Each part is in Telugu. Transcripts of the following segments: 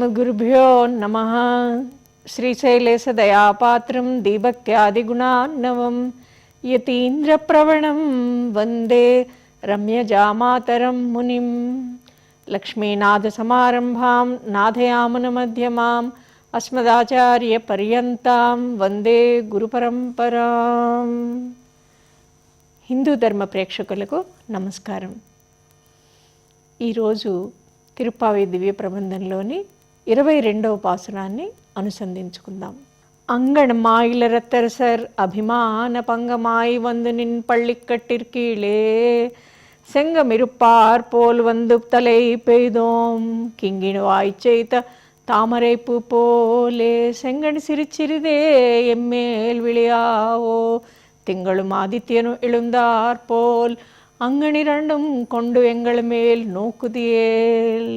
శ్రీగురుభ్యో నమ. శ్రీశైలేశదయాపాత్రం దీభక్త్యాదిగుణాన్నవం యతీంద్రప్రవణం వందే రమ్యజామాతరం మునిం. లక్ష్మీనాథసమారంభాం నాదయామనమధ్యమాం అస్మదాచార్యపర్యంతాం వందే గురుపరంపరాం. హిందూ ధర్మ ప్రేక్షకులకు నమస్కారం. ఈరోజు తిరుపావి దివ్య ప్రబంధంలోని ఇరవై రెండవ పాసురాన్ని అనుసంధించుకుందాం. அங்கணமாயிலரத்தரசர் அபிமான பங்கமாய் வந்து நின் பள்ளிக்கட்டிற்கீழே செங்கமிருப்பார் போல் வந்து தலை பெய்தோம் கிங்கிணுவாய் செய்த தாமரை பூ போலே செங்கன் சிரிச்சிறிதே எம்மேல் விளையாவோ திங்களும் ஆதித்யனும் எழுந்தார் போல் அங்கனிரண்டும் கொண்டு எங்கள் மேல் நோக்குதியேல்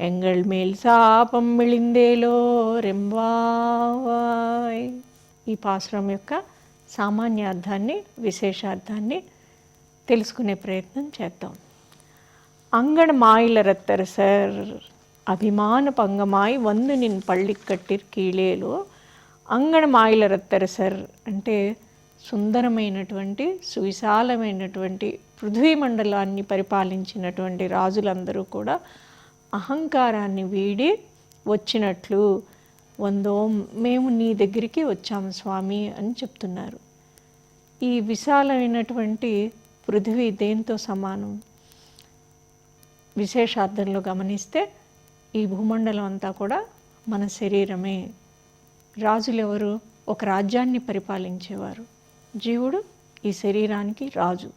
எங்கள் மேல் శాపం మిళిందేలో రెంబాయ్ ఈ పాసురం యొక్క సామాన్య అర్థాన్ని విశేషార్థాన్ని తెలుసుకునే ప్రయత్నం చేద్దాం అంగణ మాయిల రత్తరసర్ అభిమాన పంగమాయి వందు నిన్ పళ్ళిక్కట్టిర్ కీళేలో అంగణ మాయిల రత్తరసర్ అంటే సుందరమైనటువంటి సువిశాలమైనటువంటి పృథ్వీ మండలాన్ని పరిపాలించినటువంటి రాజులందరూ కూడా అహంకారాన్ని వీడి వచ్చినట్లు వందో మేము నీ దగ్గరికి వచ్చాము స్వామి అని చెప్తున్నారు. ఈ విశాలమైనటువంటి పృథివీ దేంతో సమానం? విశేషార్థంలో గమనిస్తే ఈ భూమండలం అంతా కూడా మన శరీరమే. రాజులెవరు? ఒక రాజ్యాన్ని పరిపాలించేవారు. జీవుడు ఈ శరీరానికి రాజు.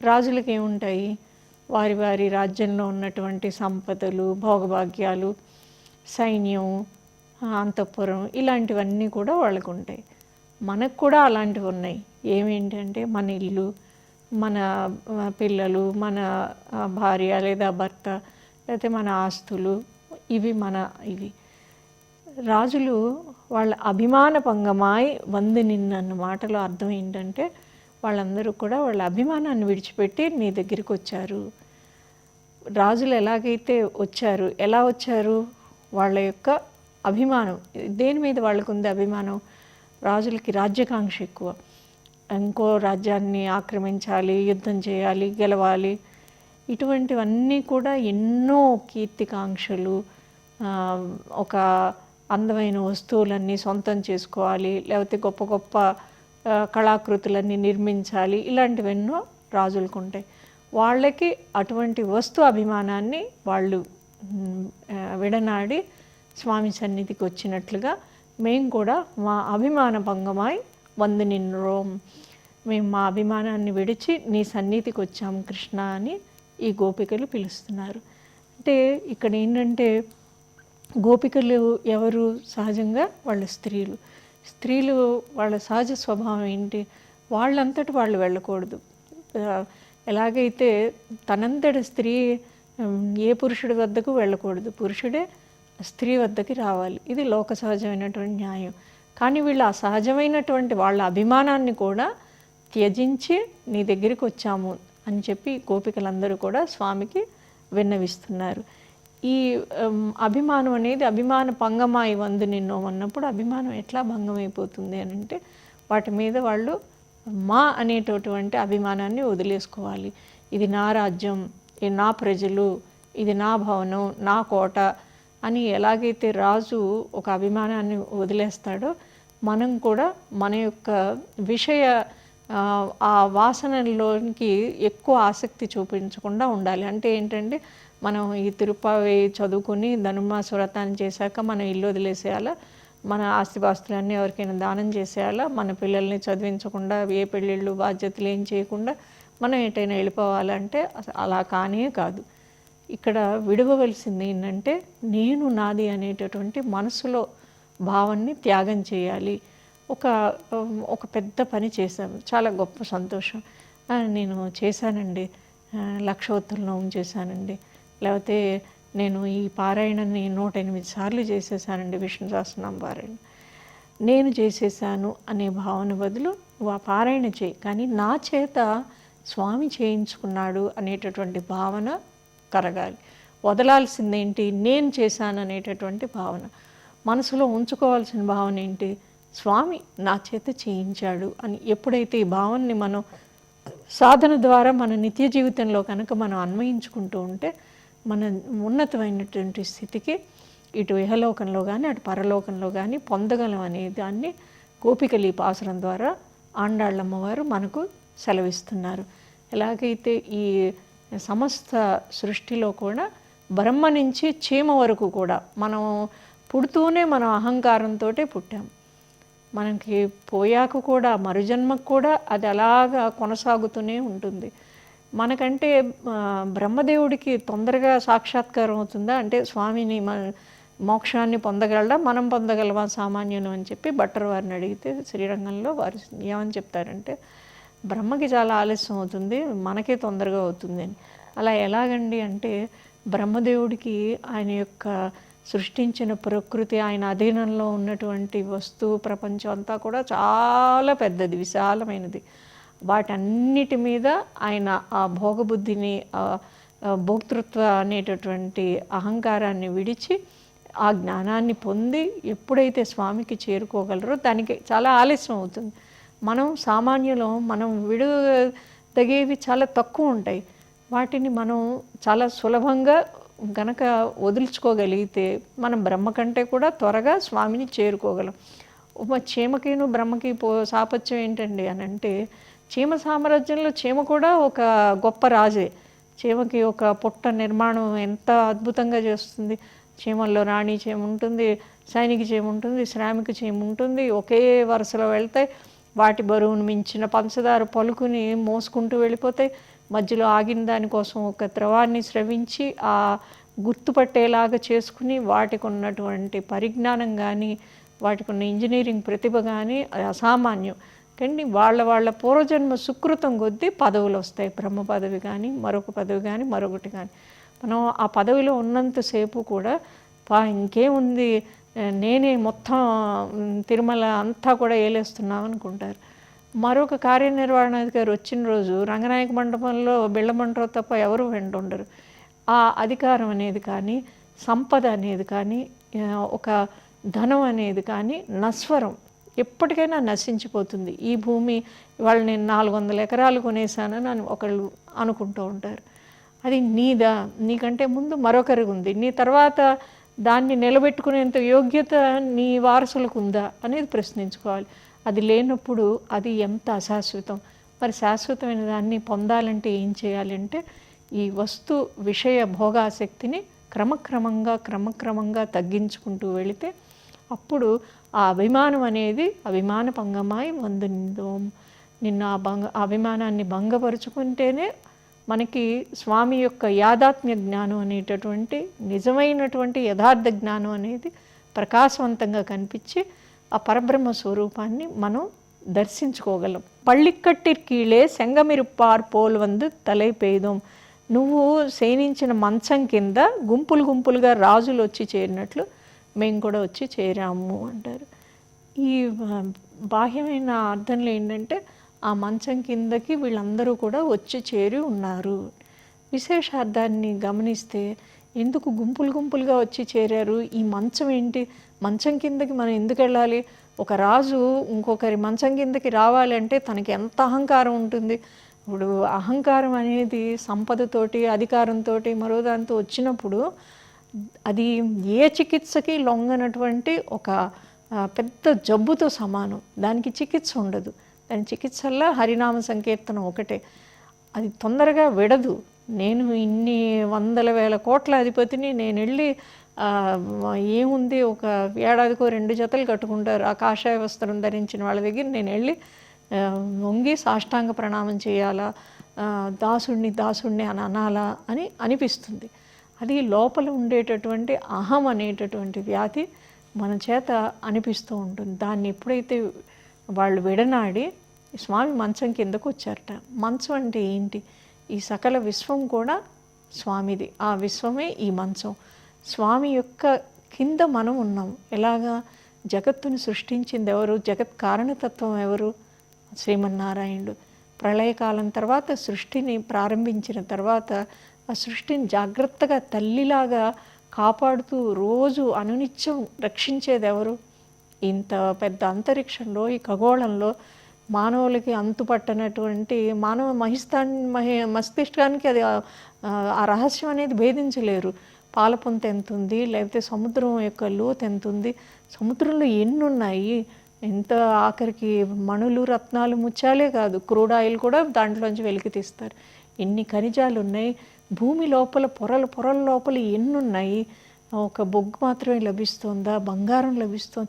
రాజులకు ఏముంటాయి వారి వారి రాజ్యంలో ఉన్నటువంటి సంపదలు భోగభాగ్యాలు సైన్యం అంతఃపురం ఇలాంటివన్నీ కూడా వాళ్ళకు ఉంటాయి మనకు కూడా అలాంటివి ఉన్నాయి. ఏమేంటంటే మన ఇల్లు మన పిల్లలు మన భార్య లేదా భర్త లేకపోతే మన ఆస్తులు ఇవి మన ఇవి. రాజులు వాళ్ళ అభిమాన పంగమాయి వంది నిన్నన్న మాటలో అర్థం ఏంటంటే వాళ్ళందరూ కూడా వాళ్ళ అభిమానాన్ని విడిచిపెట్టి నీ దగ్గరికి వచ్చారు. రాజులు ఎలాగైతే వచ్చారు ఎలా వచ్చారు? వాళ్ళ యొక్క అభిమానం దేని మీద వాళ్ళకు ఉంది అభిమానం? రాజులకి రాజ్యకాంక్ష ఎక్కువ. ఇంకో రాజ్యాన్ని ఆక్రమించాలి యుద్ధం చేయాలి గెలవాలి. ఇటువంటివన్నీ కూడా ఎన్నో కీర్తికాంక్షలు ఒక అందమైన వస్తువులన్నీ సొంతం చేసుకోవాలి లేకపోతే గొప్ప గొప్ప కళాకృతులన్నీ నిర్మించాలి ఇలాంటివెన్నో రాజులకు ఉంటాయి వాళ్ళకి అటువంటి వస్తు అభిమానాన్ని వాళ్ళు విడనాడి స్వామి సన్నిధికి వచ్చినట్లుగా మేము కూడా మా అభిమాన భంగమై వంద నిన్నరోం మేము మా అభిమానాన్ని విడిచి నీ సన్నిధికి వచ్చాము కృష్ణ అని ఈ గోపికలు పిలుస్తున్నారు. అంటే ఇక్కడ ఏంటంటే గోపికలు ఎవరు? సహజంగా వాళ్ళ స్త్రీలు. స్త్రీలు వాళ్ళ సహజ స్వభావం ఏంటి? వాళ్ళంతటి వాళ్ళు వెళ్ళకూడదు. ఎలాగైతే తనంతటి స్త్రీ ఏ పురుషుడి వద్దకు వెళ్ళకూడదు. పురుషుడే స్త్రీ వద్దకి రావాలి. ఇది లోక సహజమైనటువంటి న్యాయం. కానీ వీళ్ళు ఆ సహజమైనటువంటి వాళ్ళ అభిమానాన్ని కూడా త్యజించి నీ దగ్గరికి వచ్చాము అని చెప్పి గోపికలందరూ కూడా స్వామికి విన్నవిస్తున్నారు. ఈ అభిమానం అనేది అభిమాన భంగమాయి వందు నిన్నో అన్నప్పుడు అభిమానం ఎట్లా భంగమైపోతుంది అని అంటే వాటి మీద వాళ్ళు మా అనేటటువంటి అభిమానాన్ని వదిలేసుకోవాలి. ఇది నా రాజ్యం ఇది నా ప్రజలు ఇది నా భవనం నా కోట అని ఎలాగైతే రాజు ఒక అభిమానాన్ని వదిలేస్తాడో మనం కూడా మన యొక్క విషయ ఆ, ఆ వాసనలోనికి ఎక్కువ ఆసక్తి చూపించకుండా ఉండాలి. అంటే ఏంటంటే మనం ఈ తిరుపతి చదువుకుని ధనుమాస వ్రతాన్ని చేశాక మనం ఇల్లు వదిలేసేయాలా? మన ఆస్తిపాస్తులన్నీ ఎవరికైనా దానం చేసేయాలా? మన పిల్లల్ని చదివించకుండా ఏ పెళ్ళిళ్ళు బాధ్యతలు ఏం చేయకుండా మనం ఎటైనా వెళ్ళిపోవాలంటే అలా కానే కాదు. ఇక్కడ విడవవలసింది ఏంటంటే నేను నాది అనేటటువంటి మనసులో భావాన్ని త్యాగం చేయాలి. ఒక ఒక పెద్ద పని చేశాను. చాలా గొప్ప సంతోషం. నేను చేశానండి. ఆ, నోము చేశానండి. లేకపోతే నేను ఈ పారాయణని నూట ఎనిమిది సార్లు చేసేసానండి విష్ణు సహస్రనామ పారాయణ. నేను చేసేసాను అనే భావన బదులు నువ్వు ఆ పారాయణ చేయి కానీ నా చేత స్వామి చేయించుకున్నాడు అనేటటువంటి భావన కరగాలి. వదలాల్సిందేంటి? నేను చేశాను అనేటటువంటి భావన. మనసులో ఉంచుకోవాల్సిన భావన ఏంటి? స్వామి నా చేత చేయించాడు అని ఎప్పుడైతే ఈ భావనని మనం సాధన ద్వారా మన నిత్య జీవితంలో కనుక మనం అన్వయించుకుంటూ ఉంటే మన ఉన్నతమైనటువంటి స్థితికి ఇటు ఇహలోకంలో కానీ అటు పరలోకంలో కానీ పొందగలం అనే దాన్ని గోపికలి పాసరం ద్వారా ఆండాళ్ళమ్మవారు మనకు సెలవిస్తున్నారు. ఎలాగైతే ఈ సమస్త సృష్టిలో కూడా బ్రహ్మ నుంచి చీమ వరకు కూడా మనం పుడుతూనే మనం అహంకారంతో పుట్టాం. మనకి పోయాక కూడా మరుజన్మకు కూడా అది అలాగా కొనసాగుతూనే ఉంటుంది. మనకంటే బ్రహ్మదేవుడికి తొందరగా సాక్షాత్కారం అవుతుందా? అంటే స్వామిని మన మోక్షాన్ని పొందగలడా? మనం పొందగలవా సామాన్యులు అని చెప్పి బట్టర్ వారిని అడిగితే శ్రీరంగంలో వారు ఏమని చెప్తారంటే బ్రహ్మకి చాలా ఆలస్యం అవుతుంది మనకే తొందరగా అవుతుంది అని. అలా ఎలాగండి అంటే బ్రహ్మదేవుడికి ఆయన యొక్క సృష్టించిన ప్రకృతి ఆయన అధీనంలో ఉన్నటువంటి వస్తువు ప్రపంచం అంతా కూడా చాలా పెద్దది విశాలమైనది. వాటన్నిటి మీద ఆయన ఆ భోగబుద్ధిని భోక్తృత్వ అనేటటువంటి అహంకారాన్ని విడిచి ఆ జ్ఞానాన్ని పొంది ఎప్పుడైతే స్వామికి చేరుకోగలరో దానికి చాలా ఆలస్యం అవుతుంది. మనం సామాన్యులం మనం విడదగేవి చాలా తక్కువ ఉంటాయి. వాటిని మనం చాలా సులభంగా గనక వదులుచుకోగలిగితే మనం బ్రహ్మ కంటే కూడా త్వరగా స్వామిని చేరుకోగలం. ఒక చీమకిను బ్రహ్మకి పో సాపత్యం ఏంటండి అని అంటే చీమ సామ్రాజ్యంలో చీమ కూడా ఒక గొప్ప రాజే. చీమకి ఒక పుట్ట నిర్మాణం ఎంత అద్భుతంగా చేస్తుంది. చీమల్లో రాణి చీమ ఉంటుంది సైనిక చీమ ఉంటుంది శ్రామిక చీమ ఉంటుంది. ఒకే వరుసలో వెళ్తాయి వాటి బరువును మించిన పంచదార పలుకుని మోసుకుంటూ వెళ్ళిపోతాయి. మధ్యలో ఆగిన దానికోసం ఒక ద్రవాన్ని స్రవించి ఆ గుర్తుపట్టేలాగా చేసుకుని వాటికి ఉన్నటువంటి పరిజ్ఞానం కానీ వాటికి ఉన్న ఇంజనీరింగ్ ప్రతిభ కానీ అసామాన్యం. కానీ వాళ్ళ వాళ్ళ పూర్వజన్మ సుకృతం కొద్దీ పదవులు వస్తాయి. బ్రహ్మ పదవి కానీ మరొక పదవి కానీ మరొకటి కానీ మనం ఆ పదవిలో ఉన్నంతసేపు కూడా పా ఇంకేముంది? నేనే మొత్తం తిరుమల అంతా కూడా ఏలేస్తున్నాం అనుకుంటారు. మరొక కార్యనిర్వహణాధికారి వచ్చిన రోజు రంగనాయక మండపంలో బిళ్ళమంటారు తప్ప ఎవరు వెంటుండరు ఆ అధికారం అనేది కానీ సంపద అనేది కానీ ఒక ధనం అనేది కానీ నస్వరం ఎప్పటికైనా నశించిపోతుంది. ఈ భూమి వాళ్ళు నేను నాలుగు వందల ఎకరాలు కొనేసానని అని ఒకళ్ళు అనుకుంటూ ఉంటారు. అది నీదా నీకంటే ముందు మరొకరి ఉంది. నీ తర్వాత దాన్ని నిలబెట్టుకునేంత యోగ్యత నీ వారసులకు ఉందా అనేది ప్రశ్నించుకోవాలి. అది లేనప్పుడు అది ఎంత అశాశ్వతం? మరి శాశ్వతమైన దాన్ని పొందాలంటే ఏం చేయాలంటే ఈ వస్తు విషయ భోగాసక్తిని క్రమక్రమంగా క్రమక్రమంగా తగ్గించుకుంటూ వెళితే అప్పుడు ఆ అభిమానం అనేది అభిమాన భంగమై వందు నిన్ను ఆ భంగ అభిమానాన్ని భంగపరుచుకుంటేనే మనకి స్వామి యొక్క యాదాత్మ్య జ్ఞానం అనేటటువంటి నిజమైనటువంటి యథార్థ జ్ఞానం అనేది ప్రకాశవంతంగా కనిపించి ఆ పరబ్రహ్మ స్వరూపాన్ని మనం దర్శించుకోగలం. పళ్ళిక్కట్టిర్కీళే సెంగమిరుప్పార్ పోల్ వందు తలై పెయ్దం నువ్వు శయనించిన మంచం కింద గుంపులు గుంపులుగా రాజులు వచ్చి చేరినట్లు మేము కూడా వచ్చి చేరాము అంటారు. ఈ బాహ్యమైన అర్థంలో ఏంటంటే ఆ మంచం కిందకి వీళ్ళందరూ కూడా వచ్చి చేరి ఉన్నారు. విశేషార్థాన్ని గమనిస్తే ఎందుకు గుంపులు గుంపులుగా వచ్చి చేరారు? ఈ మంచం ఏంటి? మంచం కిందకి మనం ఎందుకు వెళ్ళాలి? ఒక రాజు ఇంకొకరి మంచం కిందకి రావాలంటే తనకి ఎంత అహంకారం ఉంటుంది? ఇప్పుడు అహంకారం అనేది సంపదతోటి అధికారంతో మరో దాంతో వచ్చినప్పుడు అది ఏ చికిత్సకి లొంగనటువంటి ఒక పెద్ద జబ్బుతో సమానం. దానికి చికిత్స ఉండదు. దాని చికిత్సల్లో హరినామ సంకీర్తనం ఒకటే. అది తొందరగా విడదు. నేను ఇన్ని వందల వేల కోట్ల అధిపతిని నేను వెళ్ళి ఏముంది ఒక ఏడాదికో రెండు జతలు కట్టుకుంటారు. ఆ కాషాయ వస్త్రం ధరించిన వాళ్ళ దగ్గర నేను వెళ్ళి వంగి సాష్టాంగ ప్రణామం చేయాలా? దాసుణ్ణి దాసుణ్ణి అని అనాలా అని అనిపిస్తుంది. అది లోపల ఉండేటటువంటి అహం అనేటటువంటి వ్యాధి మన చేత అనిపిస్తూ ఉంటుంది. దాన్ని ఎప్పుడైతే వాళ్ళు విడనాడి స్వామి మంచం కిందకు వచ్చారట. మంచం అంటే ఏంటి? ఈ సకల విశ్వం కూడా స్వామిది. ఆ విశ్వమే ఈ మంచం. స్వామి యొక్క కింద మనం ఉన్నాం. ఎలాగా? జగత్తుని సృష్టించింది ఎవరు? జగత్ కారణతత్వం ఎవరు? శ్రీమన్నారాయణుడు. ప్రళయకాలం తర్వాత సృష్టిని ప్రారంభించిన తర్వాత ఆ సృష్టిని జాగ్రత్తగా తల్లిలాగా కాపాడుతూ రోజు అనునిత్యం రక్షించేది ఎవరు ఇంత పెద్ద అంతరిక్షంలో ఈ ఖగోళంలో మానవులకి అంతుపట్టనటువంటి మానవ మహిస్తాన్ మహి మస్తిష్కానికి అది ఆ- రహస్యం అనేది భేదించలేరు. పాలపుంత ఎంత ఉంది లేకపోతే సముద్రం యొక్క లోతు ఎంత ఉంది సముద్రంలో ఎన్ని ఉన్నాయి ఎంత ఆఖరికి మణులు రత్నాలు ముత్యాలే కాదు క్రూడ్ ఆయిల్ కూడా దాంట్లోంచి వెలికి తీస్తారు ఎన్ని ఖనిజాలు ఉన్నాయి భూమి లోపల పొరల పొరల లోపల ఎన్ని ఉన్నాయి ఒక బొగ్గు మాత్రమే లభిస్తుందా? బంగారం లభిస్తుంది?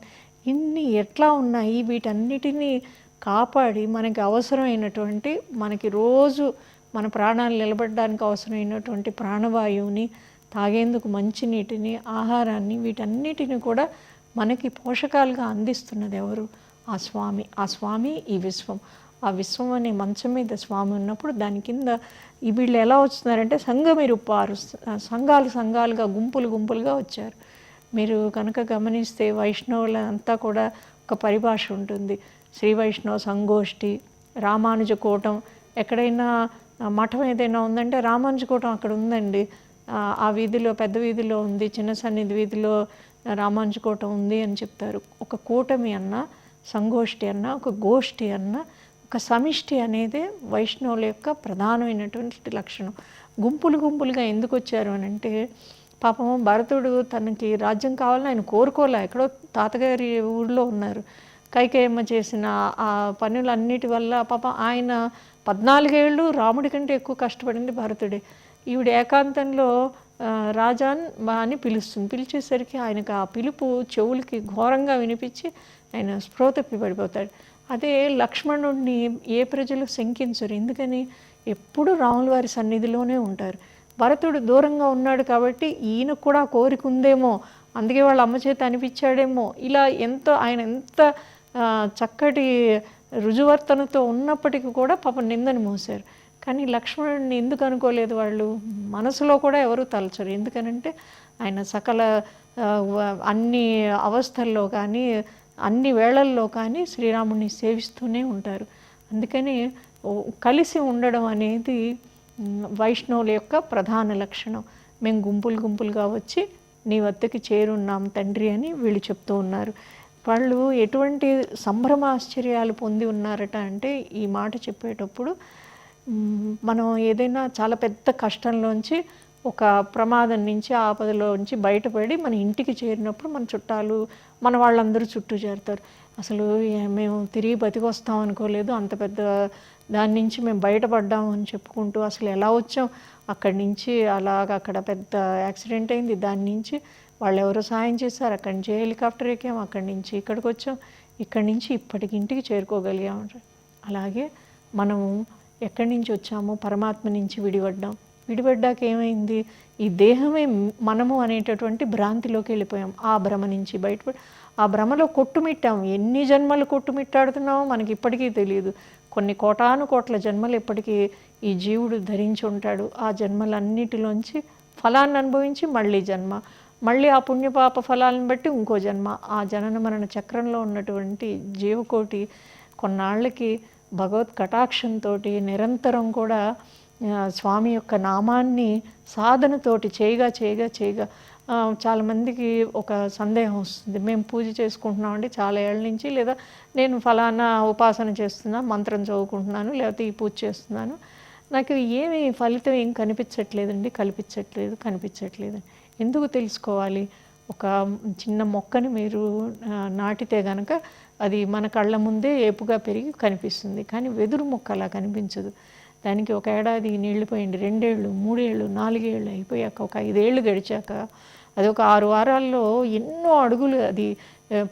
ఇన్ని ఎట్లా ఉన్నాయి? వీటన్నిటినీ కాపాడి మనకి అవసరమైనటువంటి మనకి రోజు మన ప్రాణాలు నిలబడడానికి అవసరమైనటువంటి ప్రాణవాయువుని తాగేందుకు మంచినీటిని ఆహారాన్ని వీటన్నిటిని కూడా మనకి పోషకాలుగా అందిస్తున్నది ఎవరు? ఆ స్వామి. ఆ స్వామి ఈ విశ్వం. ఆ విశ్వం అనే మంచం మీద స్వామి ఉన్నప్పుడు దాని కింద ఈ వీళ్ళు ఎలా వస్తున్నారంటే సంఘమిరుపారు సంఘాలు సంఘాలుగా గుంపులు గుంపులుగా వచ్చారు. మీరు కనుక గమనిస్తే వైష్ణవుల అంతా కూడా ఒక పరిభాష ఉంటుంది. శ్రీ వైష్ణవ సంగోష్ఠి రామానుజ కూటం ఎక్కడైనా మఠం ఏదైనా ఉందంటే రామానుజ కూటం అక్కడ ఉందండి. ఆ, ఆ వీధిలో పెద్ద వీధిలో ఉంది చిన్న సన్నిధి వీధిలో రామానుజ కూటం ఉంది అని చెప్తారు. ఒక కూటమి అన్న సంగోష్ఠి అన్న ఒక గోష్ఠి అన్న ఒక సమిష్టి అనేది వైష్ణవుల యొక్క ప్రధానమైనటువంటి లక్షణం. గుంపులు గుంపులుగా ఎందుకు వచ్చారు అని అంటే పాపం భరతుడు తనకి రాజ్యం కావాలని ఆయన కోరుకోలే. ఎక్కడో తాతగారి ఊళ్ళో ఉన్నారు. కైకేయమ్మ చేసిన ఆ పనులన్నిటి వల్ల పాపం ఆయన పద్నాలుగేళ్ళు రాముడి కంటే ఎక్కువ కష్టపడింది భరతుడే. ఈవిడ ఏకాంతంలో రాజాన్ మా అని పిలుస్తుంది. పిలిచేసరికి ఆయనకు ఆ పిలుపు చెవులకి ఘోరంగా వినిపించి ఆయన స్పృహ తప్పి పడిపోతాడు. అదే లక్ష్మణుడిని ఏ ప్రజలు శంకించరు. ఎందుకని? ఎప్పుడు రాముల వారి సన్నిధిలోనే ఉంటారు. భరతుడు దూరంగా ఉన్నాడు కాబట్టి ఈయన కూడా కోరిక ఉందేమో అందుకే వాళ్ళ అమ్మ చేత అనిపించాడేమో. ఇలా ఎంతో ఆయన ఎంత చక్కటి రుజువర్తనతో ఉన్నప్పటికీ కూడా పాపం నిందని మోసారు కానీ లక్ష్మణుడిని ఎందుకు అనుకోలేదు వాళ్ళు? మనసులో కూడా ఎవరు తలచరు. ఎందుకనంటే ఆయన సకల అన్ని అవస్థల్లో కానీ అన్ని వేళల్లో కానీ శ్రీరాముడిని సేవిస్తూనే ఉంటారు. అందుకని కలిసి ఉండడం అనేది వైష్ణవుల యొక్క ప్రధాన లక్షణం. మేము గుంపులు గుంపులుగా వచ్చి నీ వద్దకి చేరున్నాం తండ్రి అని వీళ్ళు చెప్తూ ఉన్నారు. వాళ్ళు ఎటువంటి సంభ్రమాశ్చర్యాలు పొంది ఉన్నారట అంటే ఈ మాట చెప్పేటప్పుడు మనం ఏదైనా చాలా పెద్ద కష్టంలోంచి ఒక ప్రమాదం నుంచి ఆపదలోంచి బయటపడి మన ఇంటికి చేరినప్పుడు మన చుట్టాలు మన వాళ్ళందరూ చుట్టూ చేరుతారు. అసలు మేము తిరిగి బతికొస్తాం అనుకోలేదు. అంత పెద్ద దాని నుంచి మేము బయటపడ్డాం అని చెప్పుకుంటూ అసలు ఎలా వచ్చాం? అక్కడి నుంచి అలాగ అక్కడ పెద్ద యాక్సిడెంట్ అయింది. దాని నుంచి వాళ్ళు ఎవరో సాయం చేశారు. అక్కడి నుంచి హెలికాప్టర్ ఎక్కాం. అక్కడి నుంచి ఇక్కడికి వచ్చాం. ఇక్కడి నుంచి ఇప్పటికి ఇంటికి చేరుకోగలిగాం. అలాగే మనము ఎక్కడి నుంచి వచ్చామో పరమాత్మ నుంచి విడిపడ్డాం. విడిపడ్డాక ఏమైంది? ఈ దేహమే మనము అనేటటువంటి భ్రాంతిలోకి వెళ్ళిపోయాం. ఆ భ్రమ నుంచి బయటపడి ఆ భ్రమలో కొట్టుమిట్టాం. ఎన్ని జన్మలు కొట్టుమిట్టాడుతున్నామో మనకి ఇప్పటికీ తెలియదు. కొన్ని కోటాను కోట్ల జన్మలు ఇప్పటికీ ఈ జీవుడు ధరించి ఉంటాడు. ఆ జన్మలన్నిటిలోంచి ఫలాన్ని అనుభవించి మళ్ళీ జన్మ. మళ్ళీ ఆ పుణ్యపాప ఫలాలను బట్టి ఇంకో జన్మ. ఆ జనన మరణ చక్రంలో ఉన్నటువంటి జీవకోటి కొన్నాళ్ళకి భగవత్ కటాక్షంతో నిరంతరం కూడా స్వామి యొక్క నామాన్ని సాధనతోటి చేయగా చేయగా చేయగా చాలామందికి ఒక సందేహం వస్తుంది. మేము పూజ చేసుకుంటున్నామండి చాలా ఏళ్ళ నుంచి లేదా నేను ఫలానా ఉపాసన చేస్తున్నా మంత్రం చదువుకుంటున్నాను లేకపోతే ఈ పూజ చేస్తున్నాను. నాకు ఏమి ఫలితం ఏం కనిపించట్లేదండి కల్పించట్లేదు కనిపించట్లేదు. ఎందుకు తెలుసుకోవాలి? ఒక చిన్న మొక్కని మీరు నాటితే గనక అది మన కళ్ళ ముందే ఏపుగా పెరిగి కనిపిస్తుంది. కానీ వెదురు మొక్క అలా కనిపించదు. దానికి ఒక ఏడాది నీళ్ళు పోయింది. రెండేళ్ళు మూడేళ్ళు నాలుగేళ్ళు అయిపోయాక ఒక ఐదేళ్ళు గడిచాక అది ఒక ఆరు వారాల్లో ఎన్నో అడుగులు అది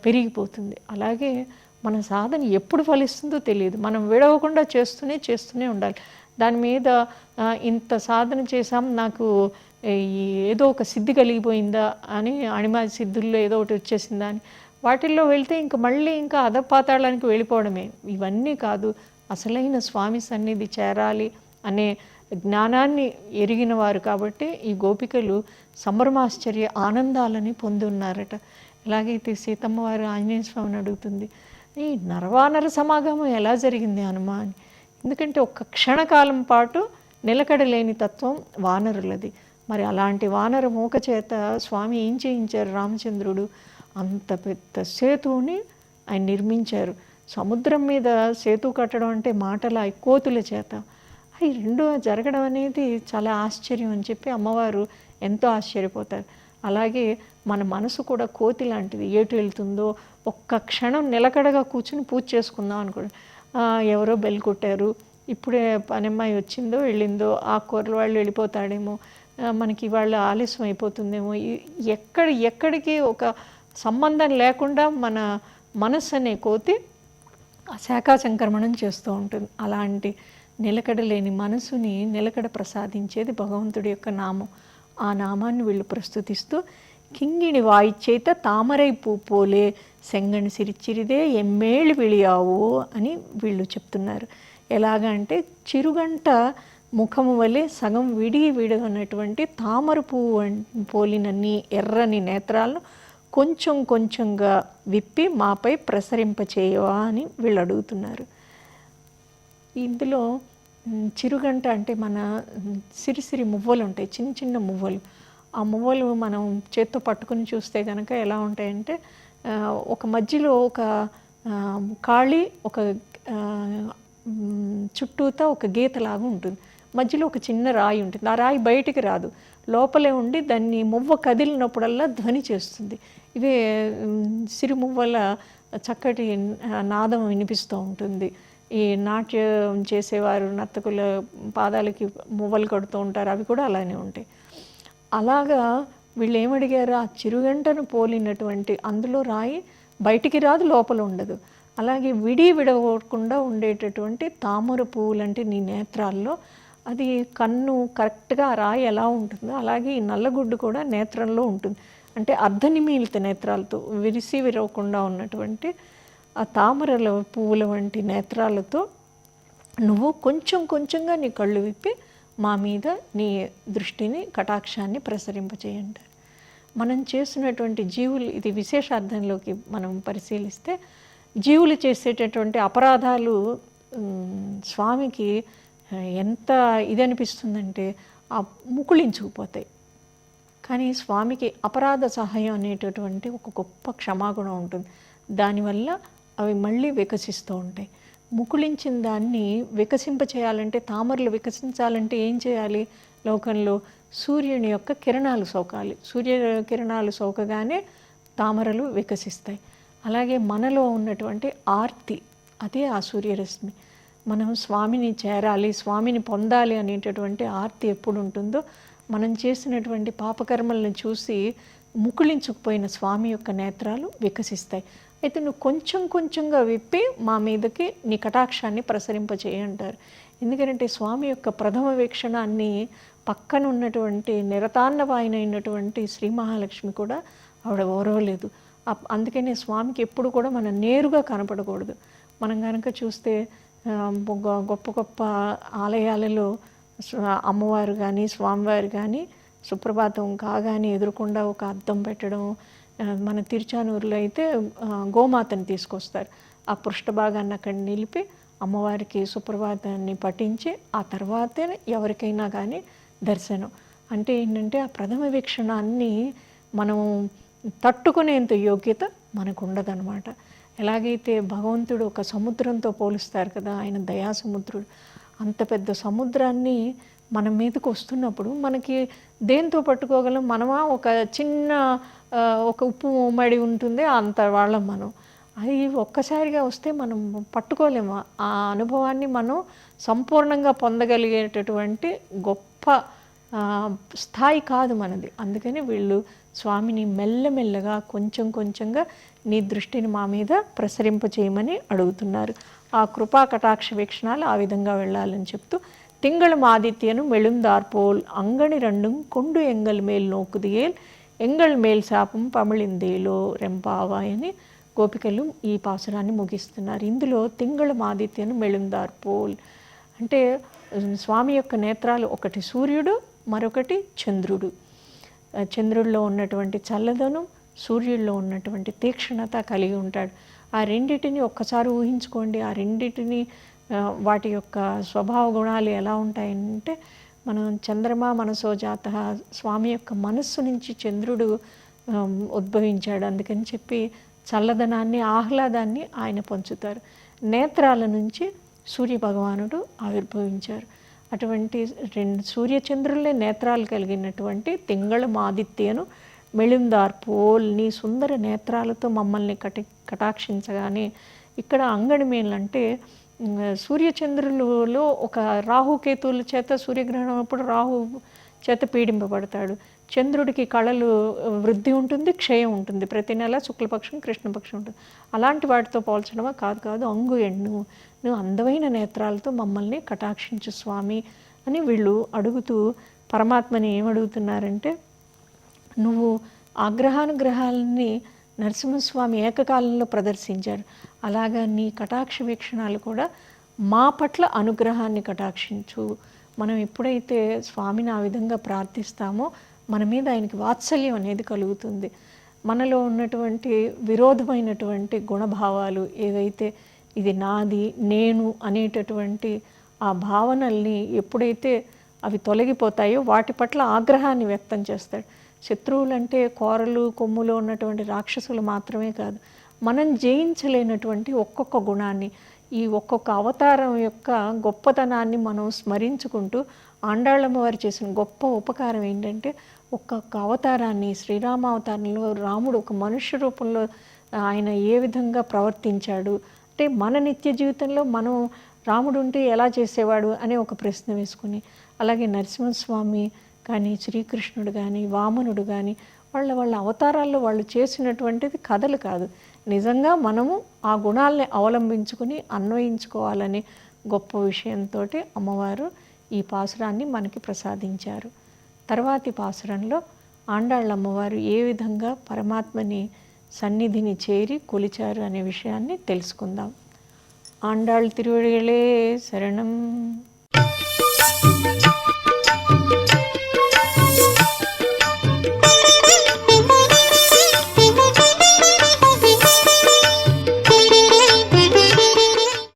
పెరిగిపోతుంది. అలాగే మన సాధన ఎప్పుడు ఫలిస్తుందో తెలియదు. మనం విడవకుండా చేస్తూనే చేస్తూనే ఉండాలి. దాని మీద ఇంత సాధన చేసాం నాకు ఈ ఏదో ఒక సిద్ధి కలిగిపోయిందా అని అణిమా సిద్ధుల్లో ఏదో ఒకటి వచ్చేసిందా అని వాటిల్లో వెళ్తే ఇంక మళ్ళీ ఇంకా అధపాతాళానికి వెళ్ళిపోవడమే. ఇవన్నీ కాదు అసలైన స్వామి సన్నిధి చేరాలి అనే జ్ఞానాన్ని ఎరిగిన వారు కాబట్టి ఈ గోపికలు సంభ్రమాశ్చర్య ఆనందాలని పొందున్నారట ఎలాగైతే సీతమ్మ వారు ఆంజనేయ స్వామిని అడుగుతుంది ఈ నరవానర సమాగమం ఎలా జరిగింది హనుమా అని ఎందుకంటే ఒక్క క్షణకాలం పాటు నిలకడలేని తత్వం వానరులది. మరి అలాంటి వానర మూక చేత స్వామి ఏం చేయించారు రామచంద్రుడు? అంత పెద్ద సేతువుని ఆయన నిర్మించారు. సముద్రం మీద సేతు కట్టడం అంటే మాటల కోతుల చేత. అవి రెండు జరగడం అనేది చాలా ఆశ్చర్యం అని చెప్పి అమ్మవారు ఎంతో ఆశ్చర్యపోతారు. అలాగే మన మనసు కూడా కోతి లాంటిది. ఏటు వెళ్తుందో ఒక్క క్షణం నిలకడగా కూర్చుని పూజ చేసుకుందాం అనుకోండి. ఎవరో బెల్ కొట్టారు. ఇప్పుడే పనమ్మాయి వచ్చిందో వెళ్ళిందో ఆ కూరలు వాళ్ళు వెళ్ళిపోతాడేమో. మనకి ఇవాళ ఆలస్యం అయిపోతుందేమో. ఎక్కడ ఎక్కడికి ఒక సంబంధం లేకుండా మన మనస్సు అనే కోతి శాఖా సంక్రమణం చేస్తూ ఉంటుంది. అలాంటి నిలకడ లేని మనసుని నిలకడ ప్రసాదించేది భగవంతుడి యొక్క నామం. ఆ నామాన్ని వీళ్ళు ప్రస్తుతిస్తూ కింగిణి వాయిచేత తామరై పూ పోలే సెంగణి సిరిచిరిదే ఎమ్మేళ్ళు విళియావు అని వీళ్ళు చెప్తున్నారు. ఎలాగంటే చిరుగంట ముఖము వలె సగం విడి విడగనటువంటి తామర పువ్వు పోలినన్ని ఎర్రని నేత్రాలను కొంచెం కొంచెంగా విప్పి మాపై ప్రసరింపచేయవా అని వీళ్ళు అడుగుతున్నారు. ఇందులో చిరుగంట అంటే మన సిరిసిరి మువ్వలు ఉంటాయి చిన్న చిన్న మువ్వలు. ఆ మువ్వలు మనం చేత్తో పట్టుకుని చూస్తే కనుక ఎలా ఉంటాయంటే ఒక మధ్యలో ఒక ఖాళీ ఒక చుట్టూతా ఒక గీతలాగా ఉంటుంది. మధ్యలో ఒక చిన్న రాయి ఉంటుంది. ఆ రాయి బయటికి రాదు. లోపలే ఉండి దాన్ని మువ్వ కదిలినప్పుడల్లా ధ్వని చేస్తుంది. ఇవే సిరి సిరిమువ్వల చక్కటి నాదం వినిపిస్తూ ఉంటుంది. ఈ నాట్యం చేసేవారు నర్తకుల పాదాలకి మువ్వలు కడుతూ ఉంటారు. అవి కూడా అలానే ఉంటాయి. అలాగా వీళ్ళు ఏమడిగారు ఆ చిరుగంటను పోలినటువంటి అందులో రాయి బయటికి రాదు లోపల ఉండదు. అలాగే విడి విడవకుండా ఉండేటటువంటి తామర పువ్వులంటే నీ నేత్రాల్లో అది కన్ను కరెక్ట్గా రాయి ఎలా ఉంటుందో అలాగే ఈ నల్లగుడ్డు కూడా నేత్రంలో ఉంటుంది. అంటే అర్ధనిమీలిత నేత్రాలతో విరిసి విరవకుండా ఉన్నటువంటి ఆ తామరల పువ్వుల వంటి నేత్రాలతో నువ్వు కొంచెం కొంచెంగా నీ కళ్ళు విప్పి మా మీద నీ దృష్టిని కటాక్షాన్ని ప్రసరింపచేయండి. మనం చేసినటువంటి జీవులు ఇది విశేషార్థంలోకి మనం పరిశీలిస్తే జీవులు చేసేటటువంటి అపరాధాలు స్వామికి ఎంత ఇది అనిపిస్తుందంటే ఆ ముకుళించుకుపోతాయి కానీ స్వామికి అపరాధ సహాయం అనేటటువంటి ఒక గొప్ప క్షమాగుణం ఉంటుంది. దానివల్ల అవి మళ్ళీ వికసిస్తూ ఉంటాయి. ముకుళించిన దాన్ని వికసింప చేయాలంటే తామరలు వికసించాలంటే ఏం చేయాలి? లోకంలో సూర్యుని యొక్క కిరణాలు సోకాలి. సూర్య కిరణాలు సోకగానే తామరలు వికసిస్తాయి. అలాగే మనలో ఉన్నటువంటి ఆర్తి అదే ఆ సూర్యరశ్మి. మనం స్వామిని చేరాలి స్వామిని పొందాలి అనేటటువంటి ఆర్తి ఎప్పుడు ఉంటుందో మనం చేసినటువంటి పాపకర్మలను చూసి ముకుళించుకుపోయిన స్వామి యొక్క నేత్రాలు వికసిస్తాయి. అయితే నువ్వు కొంచెం కొంచెంగా విప్పి మా మీదకి నీ కటాక్షాన్ని ప్రసరింపచేయంటారు. ఎందుకంటే స్వామి యొక్క ప్రథమ వీక్షణాన్ని పక్కన ఉన్నటువంటి నిరతాన్నవాయినైనటువంటి శ్రీ మహాలక్ష్మి కూడా ఆవిడ ఓరవలేదు. అందుకనే స్వామికి ఎప్పుడు కూడా మనం నేరుగా కనపడకూడదు. మనం కనుక చూస్తే గొప్ప గొప్ప ఆలయాలలో అమ్మవారు కానీ స్వామివారు కానీ సుప్రభాతం కాగానే ఎదురుకుండా ఒక అద్దం పెట్టడం మన తిరుచానూరులో అయితే గోమాతను గోమాతని తీసుకొస్తారు. ఆ పృష్ఠ భాగాన్ని అక్కడ నిలిపి అమ్మవారికి సుప్రభాతాన్ని పఠించి ఆ తర్వాతే ఎవరికైనా కానీ దర్శనం. అంటే ఏంటంటే ఆ ప్రథమ వీక్షణాన్ని మనం తట్టుకునేంత యోగ్యత మనకు ఉండదన్నమాట. ఎలాగైతే భగవంతుడు ఒక సముద్రంతో పోలుస్తారు కదా ఆయన దయా సముద్రుడు అంత పెద్ద సముద్రాన్ని మన మీదకు వస్తున్నప్పుడు మనకి దేంతో పట్టుకోగలం? మనమా ఒక చిన్న ఒక ఉప్పు మడి ఉంటుంది అంత వాళ్ళం మనం. అది ఒక్కసారిగా వస్తే మనం పట్టుకోలేము. ఆ అనుభవాన్ని మనం సంపూర్ణంగా పొందగలిగేటటువంటి గొప్ప స్థాయి కాదు మనది. అందుకని వీళ్ళు స్వామిని మెల్లమెల్లగా కొంచెం కొంచెంగా నీ దృష్టిని మా మీద ప్రసరింప చేయమని అడుగుతున్నారు. ఆ కృపా కటాక్ష వీక్షణాలు ఆ విధంగా వెళ్ళాలని చెప్తూ తింగళం ఆదిత్యను మెళుందార్పోల్ అంగణి రెండుం కొండు ఎంగల్ మేల్ నోకుదియేల్ ఎంగల్ మేల్ శాపం పమిళిందేలో రెంపావాయని గోపికలు ఈ పాసురాన్ని ముగిస్తున్నారు. ఇందులో తింగళం ఆదిత్యను మెళుందార్పోల్ అంటే స్వామి యొక్క నేత్రాలు ఒకటి సూర్యుడు మరొకటి చంద్రుడు. చంద్రుడిలో ఉన్నటువంటి చల్లదనం సూర్యుల్లో ఉన్నటువంటి తీక్షణత కలిగి ఉంటాడు. ఆ రెండిటిని ఒక్కసారి ఊహించుకోండి. ఆ రెండిటిని వాటి యొక్క స్వభావ గుణాలు ఎలా ఉంటాయంటే మనం చంద్రమా మనసో జాత స్వామి యొక్క మనస్సు నుంచి చంద్రుడు ఉద్భవించాడు. అందుకని చెప్పి చల్లదనాన్ని ఆహ్లాదాన్ని ఆయన పంచుతారు. నేత్రాల నుంచి సూర్య భగవానుడు ఆవిర్భవించారు. అటువంటి రెండు సూర్యచంద్రులే నేత్రాలు కలిగినటువంటి తింగళం ఆదిత్యను మెళిందార్ పోల్ నీ సుందర నేత్రాలతో మమ్మల్ని కటి కటాక్షించగానే ఇక్కడ అంగడిమేలు అంటే సూర్యచంద్రులలో ఒక రాహుకేతువుల చేత సూర్యగ్రహణం అప్పుడు రాహు చేత పీడింపబడతాడు. చంద్రుడికి కళలు వృద్ధి ఉంటుంది క్షయం ఉంటుంది. ప్రతి నెల శుక్లపక్షం కృష్ణపక్షం ఉంటుంది. అలాంటి వాటితో పోల్చడమా? కాదు కాదు. అంగు ఎన్ను. నువ్వు అందమైన నేత్రాలతో మమ్మల్ని కటాక్షించు స్వామి అని వీళ్ళు అడుగుతూ పరమాత్మని ఏమడుగుతున్నారంటే నువ్వు ఆగ్రహానుగ్రహాలని నరసింహస్వామి ఏకకాలంలో ప్రదర్శించారు. అలాగా నీ కటాక్ష వీక్షణాలు కూడా మా పట్ల అనుగ్రహాన్ని కటాక్షించు. మనం ఎప్పుడైతే స్వామిని ఆ విధంగా ప్రార్థిస్తామో మన మీద ఆయనకి వాత్సల్యం అనేది కలుగుతుంది. మనలో ఉన్నటువంటి విరోధమైనటువంటి గుణభావాలు ఏవైతే ఇది నాది నేను అనేటటువంటి ఆ భావనల్ని ఎప్పుడైతే అవి తొలగిపోతాయో వాటి పట్ల ఆగ్రహాన్ని వ్యక్తం చేస్తాడు. శత్రువులంటే కోరలు కొమ్ములు ఉన్నటువంటి రాక్షసులు మాత్రమే కాదు. మనం జయించలేనటువంటి ఒక్కొక్క గుణాన్ని ఈ ఒక్కొక్క అవతారం యొక్క గొప్పతనాన్ని మనం స్మరించుకుంటూ ఆండాళ్ళమ్మ వారు చేసిన గొప్ప ఉపకారం ఏంటంటే ఒక్కొక్క అవతారాన్ని శ్రీరామ అవతారంలో రాముడు ఒక మనుష్య రూపంలో ఆయన ఏ విధంగా ప్రవర్తించాడు? అంటే మన నిత్య జీవితంలో మనం రాముడు ఉంటే ఎలా చేసేవాడు? అనే ఒక ప్రశ్న వేసుకుని అలాగే నరసింహస్వామి కానీ శ్రీకృష్ణుడు కానీ వామనుడు కానీ వాళ్ళ వాళ్ళ అవతారాల్లో వాళ్ళు చేసినటువంటిది కథలు కాదు. నిజంగా మనము ఆ గుణాలని అవలంబించుకుని అన్వయించుకోవాలనే గొప్ప విషయంతో అమ్మవారు ఈ పాసురాన్ని మనకి ప్రసాదించారు. తర్వాతి పాసురంలో ఆండాళ్ళమ్మవారు ఏ విధంగా పరమాత్మని సన్నిధిని చేరి కొలిచారు అనే విషయాన్ని తెలుసుకుందాం. ఆండాళ్ తిరువడిగలే శరణం.